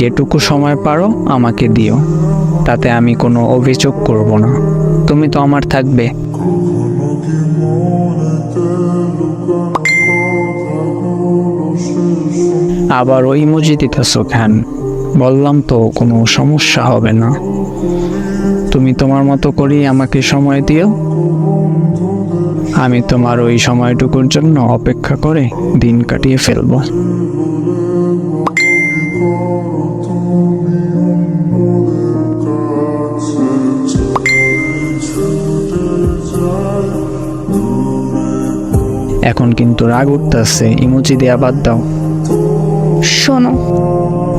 যেটুকু সময় পারো, আমাকে দিও। তাতে আমি কোনো অভিযোগ করব না। তুমি তো আমার থাকবে। আবার ওই ইমোজি দিতেছ কেন? বললাম তো, কোনো সমস্যা হবে না। তুমি তোমার মতো করেই আমাকে সময় দিও। আমি তোমার ওই সময়টুকুর জন্য অপেক্ষা করে দিন কাটিয়ে ফেলব। এখন কিন্তু রাগ উঠতেছে ইমোজি দেয়া বাদ দাও। শোনো।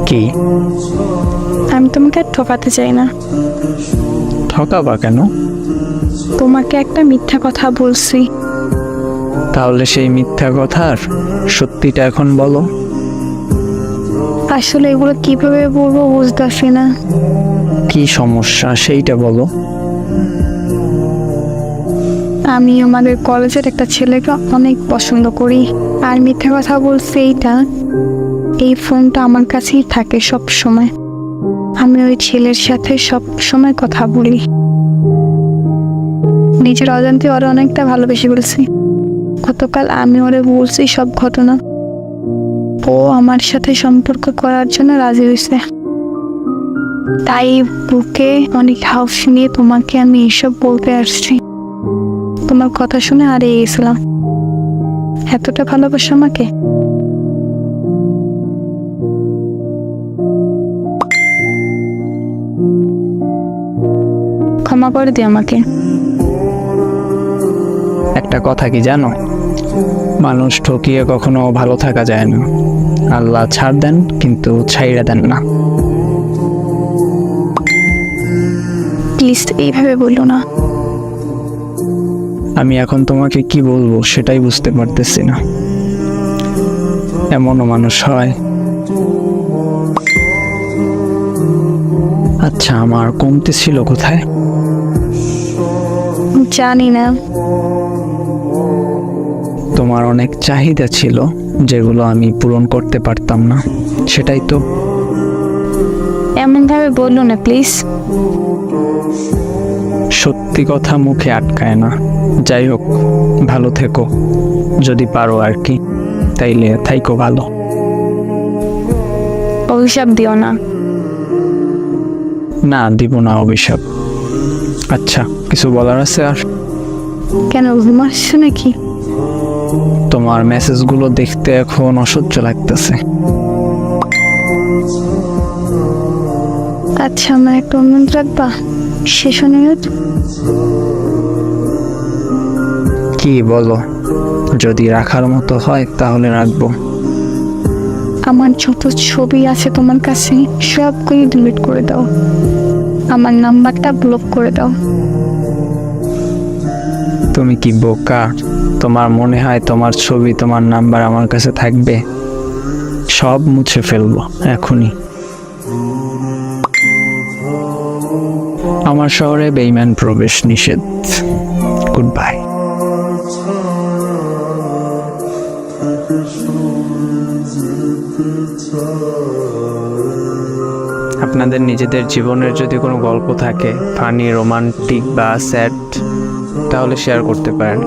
কি? আমি তোমাকে আর ঠকাতে চাই না। ঠকাবা কেন? তোমাকে একটা মিথ্যা কথা বলছি। তাহলে সেই মিথ্যা কথার সত্যিটা এখন বলো। আসলে এগুলো কীভাবে বলব বুঝতেছি না। কি সমস্যা সেইটা বলো। আমি আমাদের কলেজের একটা ছেলেকে অনেক পছন্দ করি। আর মিথ্যা কথা বলছি এইটা। এই ফোনটা আমার কাছেই থাকে সব সময় আমি ওই ছেলের সাথে সব সময় কথা বলি। নিজের অজান্তে ওরা অনেকটা ভালোবেসে বলছি গতকাল আমি ওরে বলছি সব ঘটনা। ও আমার সাথে সম্পর্ক করার জন্য রাজি হয়েছে। তাই বুকে অনেক হাউস নিয়ে তোমাকে আমি এসব বলতে আসছি। তোমার কথা শুনে হারিয়ে গেছিলাম এতটা ভালোবাসো আমাকে? ক্ষমা করে দিও আমাকে। একটা কথা কি জানো? মানুষ ঠকিয়ে কখনো ভালো থাকা যায় না। আল্লাহ ছাড় দেন, কিন্তু ছাইড়া দেন না। প্লিজ এইভাবে বলল না। আমি এখন তোমাকে কি বলব সেটাই বুঝতে পারতেছি না। এমনও মানুষ হয়। আচ্ছা আমার কমতে ছিল কোথায়? জানি না। তোমার অনেক চাহিদা ছিল যেগুলো আমি পূরণ করতে পারতাম না। সেটাই তো এমন ভাবে বলল না প্লিজ সত্যি কথা মুখে আটকায় না। যাই হোক ভালো থেকো। যদি পারো আর কি তাইলে থাইকো ভালো। অভিশাপ দিও না। না দিব না অভিশাপ। আচ্ছা কিছু বলার আছে আর? কেন ঘুমাচ্ছ নাকি? তোমার মেসেজগুলো দেখতে এখন অসহ্য লাগতেছে। আচ্ছা আমার একটা অনুরোধ রাখবা। শেষ অনুরোধ। কি বলো? যদি রাখার মতো হয় তাহলে রাখব। আমার যত ছবি আছে তোমার কাছে সবগুলি ডিলিট করে দাও। আমার নাম্বারটা ব্লক করে দাও। তুমি কি বোকা? তোমার মনে হয় তোমার ছবি তোমার নাম্বার আমার কাছে থাকবে? সব মুছে ফেলব এখনই। আমার শহরে বেইমান প্রবেশ নিষেধ। গুড বাই আপনাদের নিজেদের জীবনের যদি কোনো গল্প থাকে, ফানি, রোমান্টিক বা স্যাড, তাহলে শেয়ার করতে পারেন।